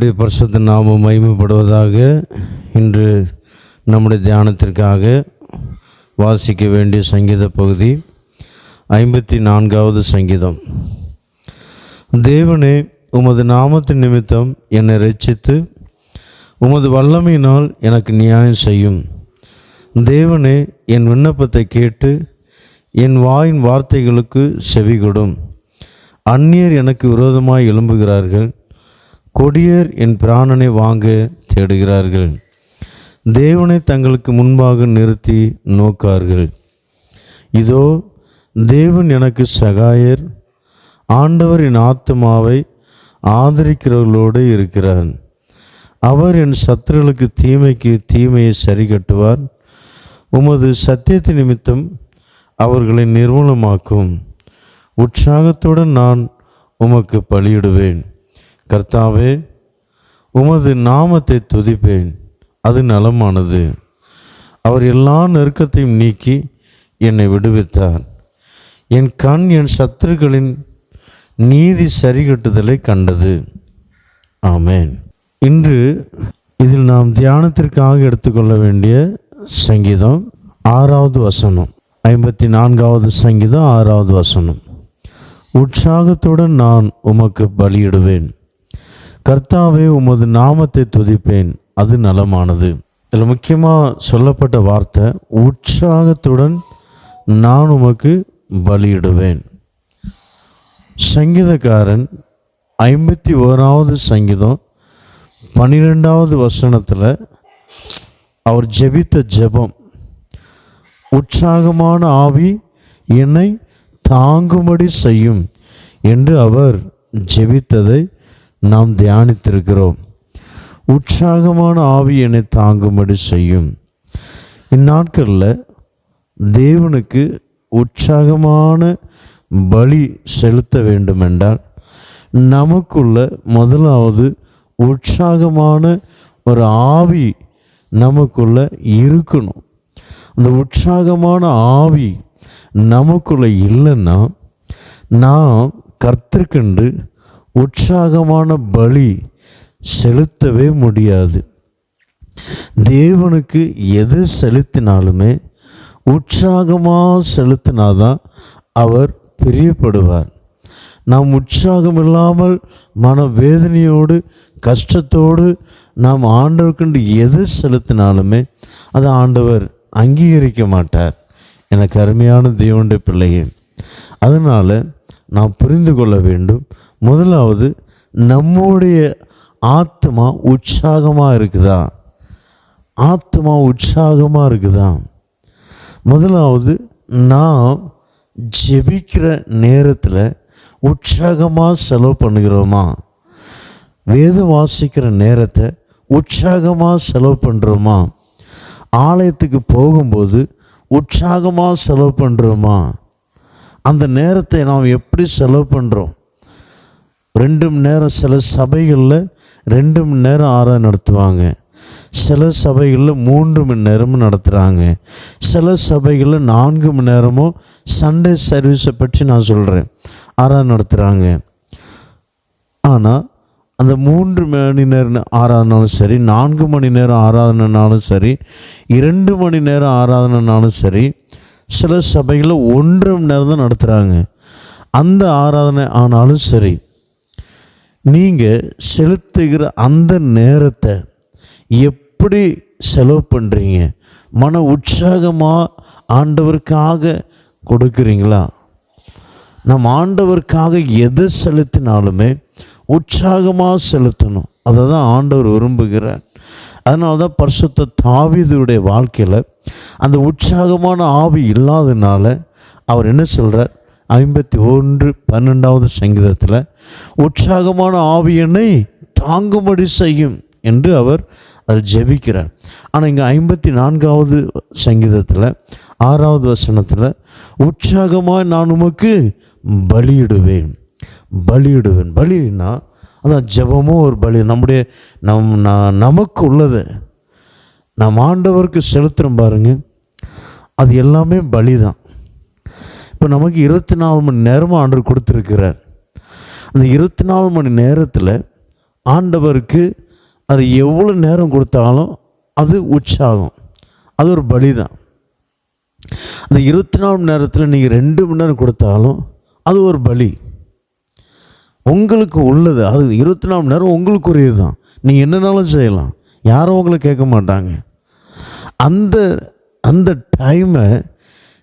கர்த்தருடைய பரிசுத்த நாமம் மகிமைப்படுவதாக இன்று நம்முடைய தியானத்திற்காக வாசிக்க வேண்டிய சங்கீத பகுதி ஐம்பத்தி நான்காவது சங்கீதம். தேவனே உமது நாமத்தின் நிமித்தம் என்னை ரட்சித்து உமது வல்லமையினால் எனக்கு நியாயம் செய்யும். தேவனே என் விண்ணப்பத்தை கேட்டு என் வாயின் வார்த்தைகளுக்கு செவிகொடும். அந்நியர் எனக்கு விரோதமாய் எழும்புகிறார்கள். கொடியர் என் பிராணனை வாங்க தேடுகிறார்கள். தேவனை தங்களுக்கு முன்பாக நிறுத்தி நோக்கார்கள். இதோ தேவன் எனக்கு சகாயர் ஆண்டவர் என் ஆத்மாவை ஆதரிக்கிறவர்களோடு இருக்கிறார். அவர் என் சத்துருகளுக்கு தீமைக்கு தீமையை சரி கட்டுவார் உமது சத்தியத்தின் நிமித்தம் அவர்களை நிர்மூலமாக்கும். உற்சாகத்துடன் நான் உமக்கு பலியிடுவேன். கர்த்தாவே உமது நாமத்தை துதிப்பேன். அது நலமானது. அவர் எல்லா நெருக்கத்தையும் நீக்கி என்னை விடுவித்தார். என் கண் என் சத்துருக்களின் நீதி சரிகட்டுதலை கண்டது. ஆமேன். இன்று இதில் நாம் தியானத்திற்காக எடுத்துக்கொள்ள வேண்டிய சங்கீதம் ஆறாவது வசனம். ஐம்பத்தி நான்காவது சங்கீதம் ஆறாவது வசனம். உற்சாகத்துடன் நான் உமக்கு பலியிடுவேன். கர்த்தாவே உமது நாமத்தை துதிப்பேன். அது நலமானது. இதில் முக்கியமாக சொல்லப்பட்ட வார்த்தை உற்சாகத்துடன் நான் உமக்கு பலியிடுவேன். சங்கீதக்காரன் ஐம்பத்தி ஓராவது சங்கீதம் பன்னிரெண்டாவது வசனத்தில் அவர் ஜெபித்த ஜெபம் உற்சாகமான ஆவி என்னை தாங்கும்படி செய்யும் என்று அவர் ஜெபித்ததை நாம் தியானித்திருக்கிறோம். உற்சாகமான ஆவி என்னை தாங்கும்படி செய்யும். இந்நாட்களில் தேவனுக்கு உற்சாகமான பலி செலுத்த வேண்டுமென்றால் நமக்குள்ள முதலாவது உற்சாகமான ஒரு ஆவி நமக்குள்ள இருக்கணும். அந்த உற்சாகமான ஆவி நமக்குள்ள இல்லைன்னா நாம் கர்த்தர்க்கென்று உற்சாகமான பலி செலுத்தவே முடியாது. தேவனுக்கு எது செலுத்தினாலுமே உற்சாகமாக செலுத்தினாதான் அவர் பிரியப்படுவார். நாம் உற்சாகம் இல்லாமல் மன வேதனையோடு கஷ்டத்தோடு நாம் ஆண்டவர்கண்டு எது செலுத்தினாலுமே அதை ஆண்டவர் அங்கீகரிக்க மாட்டார். எனக்கு அருமையான தேவனுடைய பிள்ளையே அதனால் நாம் புரிந்து கொள்ள வேண்டும். முதலாவது நம்முடைய ஆத்மா உற்சாகமாக இருக்குதா? ஆத்மா உற்சாகமாக இருக்குதா? முதலாவது நாம் ஜெபிக்கிற நேரத்தில் உற்சாகமாக செலவு பண்ணுகிறோமா? வேதம் வாசிக்கிற நேரத்தை உற்சாகமாக செலவு பண்ணுறோமா ஆலயத்துக்கு போகும்போது உற்சாகமாக செலவு பண்ணுறோமா அந்த நேரத்தை நாம் எப்படி செலவு பண்ணுறோம் ரெண்டு மணி நேரம் சில சபைகளில் ரெண்டு மணி நேரம் ஆராதனை நடத்துவாங்க. சில சபைகளில் மூன்று மணி நேரமும் நடத்துகிறாங்க சில சபைகளில் நான்கு மணி நேரமும் சண்டே சர்வீஸை பற்றி நான் சொல்கிறேன் ஆராதனை நடத்துகிறாங்க ஆனால் அந்த மூன்று மணி நேரம் ஆராதனாலும் சரி நான்கு மணி நேரம் ஆராதனைனாலும் சரி இரண்டு மணி நேரம் ஆராதனைனாலும் சரி சில சபைகளில் ஒன்றரை மணி நேரம் தான் நடத்துகிறாங்க அந்த ஆராதனை ஆனாலும் சரி நீங்கள் செலுத்துகிற அந்த நேரத்தை எப்படி செலவு பண்ணுறீங்க மன உற்சாகமாக ஆண்டவருக்காக கொடுக்குறீங்களா? நம் ஆண்டவருக்காக எதை செலுத்தினாலுமே உற்சாகமாக செலுத்தணும். அதை தான் ஆண்டவர் விரும்புகிறார். அதனால தான் பரிசுத்த தாவீதுடைய வாழ்க்கையில் அந்த உற்சாகமான ஆவி இல்லாததுனால அவர் என்ன சொல்கிறார் ஐம்பத்தி ஒன்று பன்னெண்டாவது சங்கீதத்தில் உற்சாகமான ஆவி என்னை தாங்கும்படி செய்யும் என்று அவர் அதை ஜெபிக்கிறார். ஆனால் இங்கே ஐம்பத்தி நான்காவது சங்கீதத்தில் ஆறாவது வசனத்தில் உற்சாகமாக நான் உமக்கு பலியிடுவேன் பலியிடுவேன். பலினா அதான் ஜெபமும் ஒரு பலி. நம்முடைய நம் நமக்கு உள்ளது. நாம் ஆண்டவருக்கு செலுத்துகிறோம் பாருங்க. அது எல்லாமே பலி தான் இப்போ நமக்கு இருபத்தி நாலு மணி நேரமும் ஆண்டவர் கொடுத்துருக்கிறார். அந்த இருபத்தி நாலு மணி நேரத்தில் ஆண்டவருக்கு அது எவ்வளோ நேரம் கொடுத்தாலும் அது உற்சாகம். அது ஒரு பலி தான் அந்த இருபத்தி நாலு மணி நேரத்தில் நீங்கள் ரெண்டு மணி நேரம் கொடுத்தாலும் அது ஒரு பலி. உங்களுக்கு உள்ளது அது இருபத்தி நாலு மணி நேரம் உங்களுக்குரியது தான் நீங்கள் என்னனாலும் செய்யலாம். யாரும் உங்களை கேட்க மாட்டாங்க. அந்த அந்த டைமை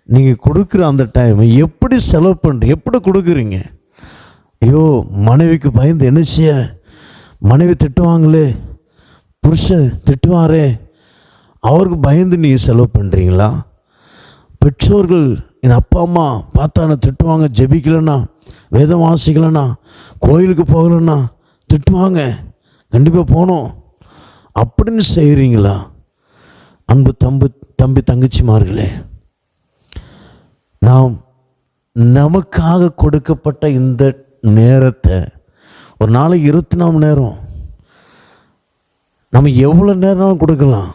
நீங்கள் கொடுக்குற அந்த டைமை எப்படி செலவு பண்ணுறீங்க எப்படி கொடுக்குறீங்க? ஐயோ மனைவிக்கு பயந்து என்ன செய்ய? மனைவி திட்டுவாங்களே புருஷன் திட்டுவாரே அவருக்கு பயந்து நீங்கள் செலவு பண்ணுறீங்களா பெற்றோர்கள் என் அப்பா அம்மா பார்த்தா திட்டுவாங்க ஜெபிக்கலண்ணா வேதம் வாசிக்கலண்ணா கோயிலுக்கு போகலண்ணா திட்டுவாங்க. கண்டிப்பாக போகணும். அப்படின்னு செய்கிறீங்களா அன்பு தம்பு தம்பி தங்கச்சிமார்களே நாம் நமக்காக கொடுக்கப்பட்ட இந்த நேரத்தை ஒரு நாளைக்கு இருபத்தி நாலு மணி நேரம் நம்ம எவ்வளோ நேரம் கொடுக்கலாம்.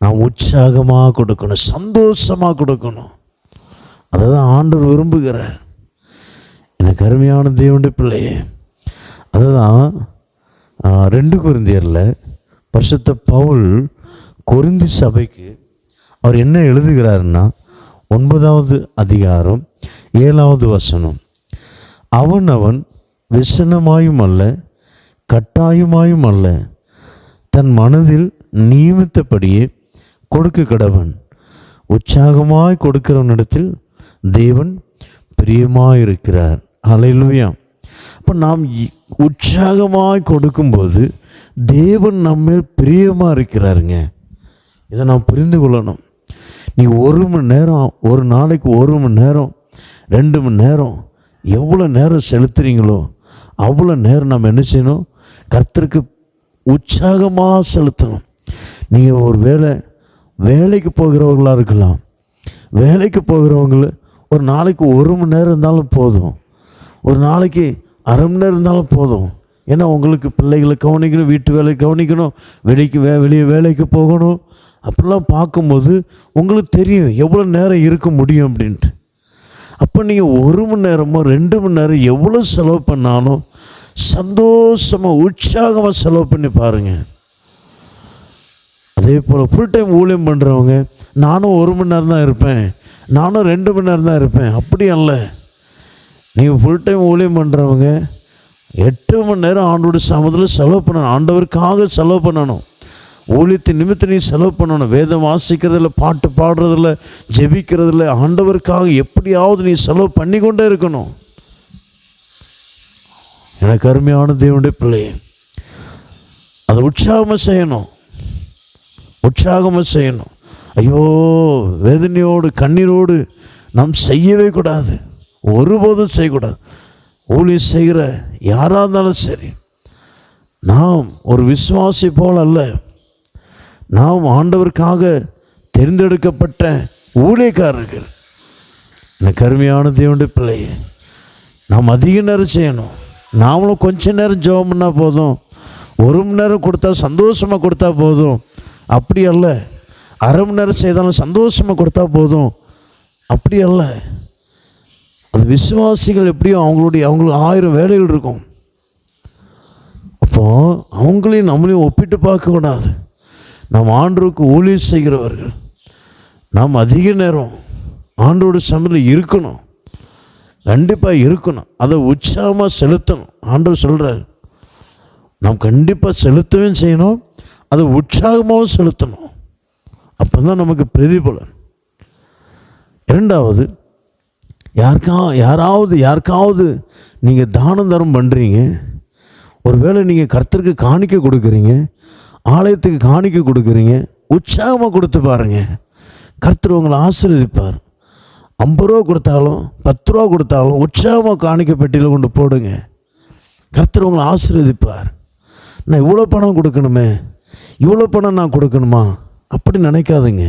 நாம் உற்சாகமாக கொடுக்கணும் சந்தோஷமாக கொடுக்கணும். அதை தான் ஆண்டவர் விரும்புகிறார். எனக்கு அருமையான தேவனுடைய பிள்ளையே அதுதான் ரெண்டு குருந்தியரில் பரிசுத்த பவுல் குறிந்தி சபைக்கு அவர் என்ன எழுதுகிறாருன்னா ஒன்பதாவது அதிகாரம் ஏழாவது வசனம். அவன் அவன் விசனமாயும் அல்ல கட்டாயமாயும் அல்ல தன் மனதில் நியமித்தபடியே கொடுக்க கடவன் உற்சாகமாய் கொடுக்கிறவனிடத்தில் தேவன் பிரியமாயிருக்கிறார். அலையிலுயா அப்போ நாம் இ- உற்சாகமாய் கொடுக்கும்போது தேவன் நம்ம பிரியமாக இருக்கிறாருங்க இதை நாம் புரிந்து கொள்ளணும். நீ ஒரு மணி நேரம் ஒரு நாளைக்கு ஒரு மணி நேரம் ரெண்டு மணி நேரம் எவ்வளோ நேரம் செலுத்துறீங்களோ அவ்வளோ நேரம் நம்ம என்ன செய்யணும்? கர்த்தருக்கு உற்சாகமாக செலுத்தணும். நீங்கள் ஒரு வேலை வேலைக்கு போகிறவங்களாக இருக்கலாம். வேலைக்கு போகிறவங்கள ஒரு நாளைக்கு ஒரு மணி நேரம் இருந்தாலும் போதும். ஒரு நாளைக்கு அரை மணி நேரம் இருந்தாலும் போதும். ஏன்னா உங்களுக்கு பிள்ளைகளை கவனிக்கணும் வீட்டு வேலை கவனிக்கணும் வெளிக்கு வே வெளியே வேலைக்கு போகணும். அப்படிலாம் பார்க்கும்போது உங்களுக்கு தெரியும் எவ்வளோ நேரம் இருக்க முடியும் அப்படின்ட்டு. அப்போ நீங்கள் ஒரு மணி நேரமோ ரெண்டு மணி நேரம் எவ்வளோ செலவு பண்ணாலும் சந்தோஷமாக உற்சாகமாக செலவு பண்ணி பாருங்கள் அதே போல் ஃபுல் டைம் ஊழியம் பண்ணுறவங்க நானும் ஒரு மணி நேரம் தான் இருப்பேன் நானும் ரெண்டு மணி நேரம் தான் இருப்பேன். அப்படி அல்ல. நீங்கள் ஃபுல் டைம் ஊழியம் பண்ணுறவங்க எட்டு மணி நேரம் ஆண்டோட சமத்தில் செலவு பண்ணணும். ஆண்டவருக்காக செலவு பண்ணணும். ஊழித்து நிமித்தம் நீ செலவு பண்ணணும். வேதம் வாசிக்கிறதுல பாட்டு பாடுறதில்ல ஜெபிக்கிறதுல ஆண்டவருக்காக எப்படியாவது நீ செலவு பண்ணி கொண்டே இருக்கணும். எனக்கு அருமையான தேவனுடைய பிள்ளையே அதை உற்சாகமாக செய்யணும். உற்சாகமாக செய்யணும். ஐயோ வேதனையோடு கண்ணீரோடு நாம் செய்யவே கூடாது. ஒருபோதும் செய்யக்கூடாது. ஊழியம் செய்கிற யாராக இருந்தாலும் சரி. நாம் ஒரு விசுவாசி போல் அல்ல. நாம் ஆண்டவருக்காக தெரிந்தெடுக்கப்பட்ட ஊழியக்காரர்கள். இந்த கருமையான தேவனுடைய பிள்ளையே நாம் அதிக நேரம் செய்யணும். நாமளும் கொஞ்ச நேரம் ஜெபம் பண்ணால் போதும். ஒரு மணி நேரம் கொடுத்தா சந்தோஷமாக கொடுத்தா போதும். அப்படி அல்ல. அரை மணி நேரம் செய்தாலும் சந்தோஷமாக கொடுத்தா போதும். அப்படி அல்ல. அது விசுவாசிகள் எப்படியும் அவங்களுடைய அவங்களுக்கு ஆயிரம் வேலைகள் இருக்கும். அப்போது அவங்களையும் நம்மளையும் ஒப்பிட்டு பார்க்கக்கூடாது. நாம் ஆண்டோருக்கு ஊழியர் செய்கிறவர்கள். நாம் அதிக நேரம் ஆண்டோட சமையல் இருக்கணும். கண்டிப்பாக இருக்கணும். அதை உற்சாகமாக செலுத்தணும். ஆண்டவர் சொல்கிறார் நாம் கண்டிப்பாக செலுத்தவும் செய்யணும். அதை உற்சாகமாகவும் செலுத்தணும். அப்போ தான் நமக்கு பிரதிபலன். இரண்டாவது யாருக்கா யாராவது யாருக்காவது நீங்கள் தானம் தரம் பண்ணுறீங்க ஒருவேளை நீங்கள் கர்த்தருக்கு காணிக்க கொடுக்குறீங்க. ஆலயத்துக்கு காணிக்க கொடுக்குறீங்க உற்சாகமாக கொடுத்து பாருங்கள் கர்த்தர் உங்களை ஆசீர்வதிப்பார். ஐம்பது ரூபா கொடுத்தாலும் பத்து ரூபா கொடுத்தாலும் உற்சாகமாக காணிக்க பெட்டியில் கொண்டு போடுங்க. கர்த்தர் உங்களை ஆசீர்வதிப்பார். நான் இவ்வளோ பணம் கொடுக்கணுமே இவ்வளோ பணம் நான் கொடுக்கணுமா? அப்படி நினைக்காதுங்க.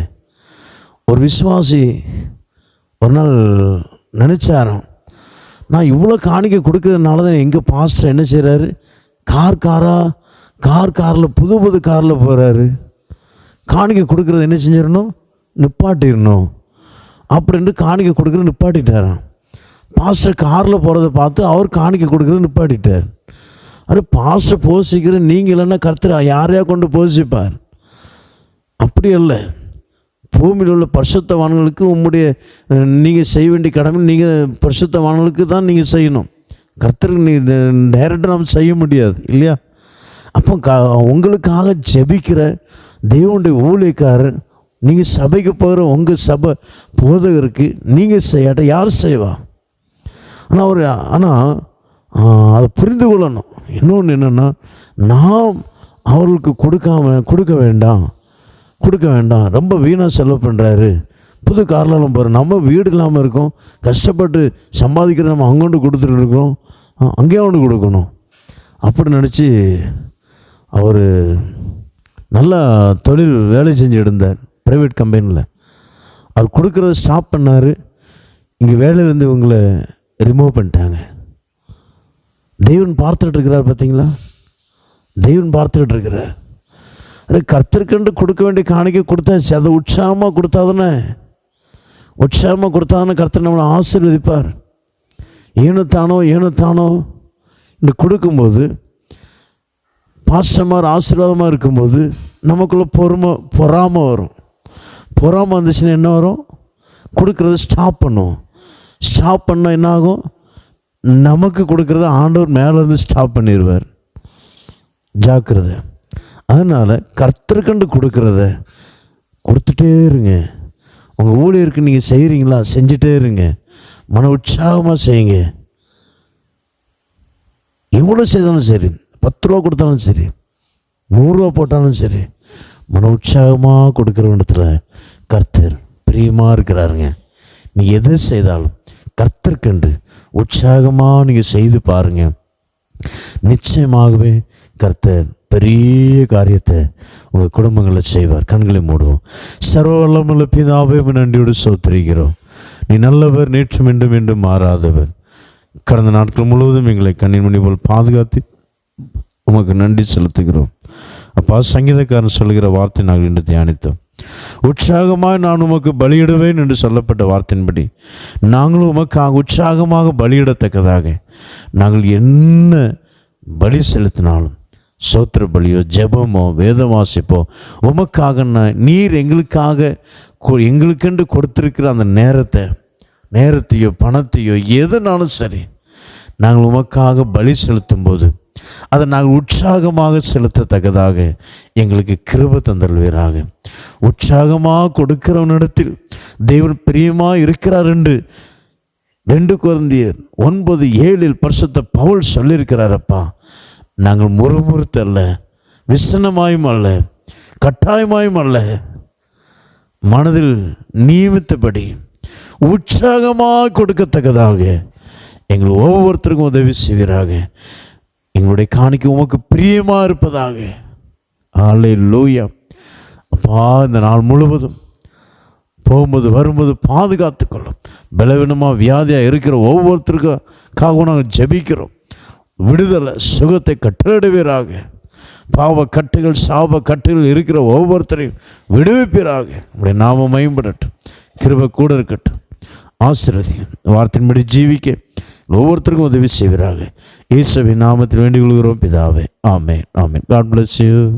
ஒரு விசுவாசி ஒரு நாள் நினச்சாராம் நான் இவ்வளோ காணிக்க கொடுக்கறதுனால தான் எங்கள் பாஸ்டர் என்ன செய்கிறாரு கார் காராக கார் காரில் புது புது காரில் போகிறாரு காணிக்கை கொடுக்குறது என்ன செஞ்சிடணும்? நிப்பாட்டிடணும். அப்படின்ட்டு காணிக்கை கொடுக்குறது நிப்பாட்டிட்டாராம். பாஸ்டர் காரில் போகிறத பார்த்து அவர் காணிக்க கொடுக்குறது நிப்பாட்டிட்டார். அது பாஸ்டர் போசிக்கிற நீங்கள் இல்லைன்னா கர்த்தர் யாரையா கொண்டு போசிப்பார்? அப்படி அல்ல. பூமியில் உள்ள பரிசுத்தவான்களுக்கு உம்முடைய நீங்கள் செய்ய வேண்டிய கடமை நீங்கள் பரிசுத்தவான்களுக்கு தான் நீங்கள் செய்யணும். கர்த்தருக்கு நீ டைரெக்டாக நம்ம செய்ய முடியாது இல்லையா? அப்போ க உங்களுக்காக ஜெபிக்கிற தெய்வனுடைய ஊழியக்காரர் நீங்கள் சபைக்கு போகிற உங்கள் சபை போதகருக்கு நீங்கள் செய்யாட்ட யார் செய்வா? ஆனால் அவர் ஆனால் அதை புரிந்து கொள்ளணும். இன்னொன்று என்னென்னா நாம் அவர்களுக்கு கொடுக்காம கொடுக்க வேண்டாம். கொடுக்க வேண்டாம். ரொம்ப வீணாக செலவு பண்ணுறாரு புது கார்லாம் போகிறோம் நம்ம வீடு இல்லாமல் இருக்கோம். கஷ்டப்பட்டு சம்பாதிக்கிற நம்ம அங்கொண்டு கொடுத்துட்டு இருக்கோம். அங்கேயே ஒன்று கொடுக்கணும். அப்படி நினச்சி அவர் நல்லா தொழில் வேலை செஞ்சுட்டு இருந்தார் ப்ரைவேட் கம்பெனியில் அவர் கொடுக்குறத ஸ்டாப் பண்ணார். இங்கே வேலையிலேருந்து இவங்களை ரிமூவ் பண்ணிட்டாங்க. தெய்வன் பார்த்துட்டு இருக்கிறார் பார்த்தீங்களா? தெய்வன் பார்த்துட்டு இருக்கிறார். அது கர்த்தருக்கென்று கொடுக்க வேண்டிய காணிக்கை கொடுத்தாச்சு. அதை உற்சாகமாக கொடுத்தாதானே உற்சாகமாக கொடுத்தாதானே கர்த்தர் நம்மளை ஆசீர்வதிப்பார். ஏனத்தானோ ஏனத்தானோ இந்த கொடுக்கும்போது பாசமாக ஆசீர்வாதமாக இருக்கும்போது நமக்குள்ளே பொறுமை பொறாமை வரும். பொறாமல் வந்துச்சுன்னா என்ன வரும்? கொடுக்குறத ஸ்டாப் பண்ணும் ஸ்டாப் பண்ணால் என்ன ஆகும் நமக்கு கொடுக்குறத ஆண்டவர் மேலேருந்து ஸ்டாப் பண்ணிடுவார். ஜாக்கிரதை. அதனால் கர்த்தர்கண்டு கொடுக்குறத கொடுத்துட்டே இருங்க. உங்கள் ஊழியருக்கு நீங்கள் செய்கிறீங்களா செஞ்சுட்டே இருங்க. மன உற்சாகமாக செய்யுங்க. எவ்வளோ செய்தாலும் சரி. பத்து ரூபா கொடுத்தாலும் சரி நூறுரூவா போட்டாலும் சரி மன உற்சாகமாக கொடுக்குற இடத்துல கர்த்தர் பிரியமாக இருக்கிறாருங்க. நீ எது செய்தாலும் கர்த்தருக்கென்று உற்சாகமாக நீங்கள் செய்து பாருங்கள் நிச்சயமாகவே கர்த்தர் பெரிய காரியத்தை உங்கள் குடும்பங்களில் செய்வார். கண்களை மூடுவோம். சர்வ பிதாவே நன்றியோடு சோத்திரிக்கிறோம். நீ நல்லவர் நேற்று மீண்டும் மீண்டும் மாறாதவர். கடந்த நாட்கள் முழுவதும் எங்களை கண்ணின் மணி போல் பாதுகாத்து உமக்கு நன்றி செலுத்துகிறோம். அப்பா சங்கீதக்காரன் சொல்கிற வார்த்தை நாங்கள் இன்று தியானித்தோம். உற்சாகமாக நான் உமக்கு பலியிடுவேன் என்று சொல்லப்பட்ட வார்த்தையின்படி நாங்களும் உமக்காக உற்சாகமாக பலியிடத்தக்கதாக. நாங்கள் என்ன பலி செலுத்தினாலும் சோத்திர பலியோ ஜெபமோ வேத வாசிப்போ உமக்காக நீர் எங்களுக்காக கொ- எங்களுக்கென்று கொடுத்துருக்கிற அந்த நேரத்தை நேரத்தையோ பணத்தையோ எதுனாலும் சரி நாங்கள் உமக்காக பலி செலுத்தும் போது அதை நாங்கள் உற்சாகமாக செலுத்தத்தக்கதாக எங்களுக்கு கிருப தந்தல்வீராக உற்சாகமாக கொடுக்கிறவனிடத்தில் தேவன் பிரியமாக இருக்கிறார் என்று ரெண்டு குழந்தையர் ஒன்பது ஏழில் பரிசுத்த பவுல் சொல்லியிருக்கிறாரப்பா நாங்கள் முறுமுறுத்தல்ல விசனமாயும் அல்ல கட்டாயமாயும் அல்ல. மனதில் நியமித்தபடி உற்சாகமாக கொடுக்கத்தக்கதாக எங்கள் ஒவ்வொருத்தருக்கும் உதவி செய்வீராக. எங்களுடைய காணிக்க உமக்கு பிரியமாக இருப்பதாக. ஆலை லூயா அப்பா இந்த நாள் முழுவதும் போகும்போது வரும்போது பாதுகாத்து கொள்ளும். பலவீனமாக வியாதியாக இருக்கிற ஒவ்வொருத்தருக்காக நாங்கள் ஜெபிக்கிறோம். விடுதலை சுகத்தை கட்டளிடுவீராக பாவ கட்டுகள் சாப கட்டுகள் இருக்கிற ஒவ்வொருத்தரையும் விடுவிப்பீராக. உடைய நாமம் மேம்படட்டும். கிருப கூட இருக்கட்டும். ஆசிரதி வார்த்தையின்படி ஜீவிக்க. ஒவ்வொருத்தருக்கும் உதவி செய்வீராக. ஈசவின் நாமத்தில் வேண்டிக் கொள்கிறோம் பிதாவே. ஆமென் ஆமென். God bless you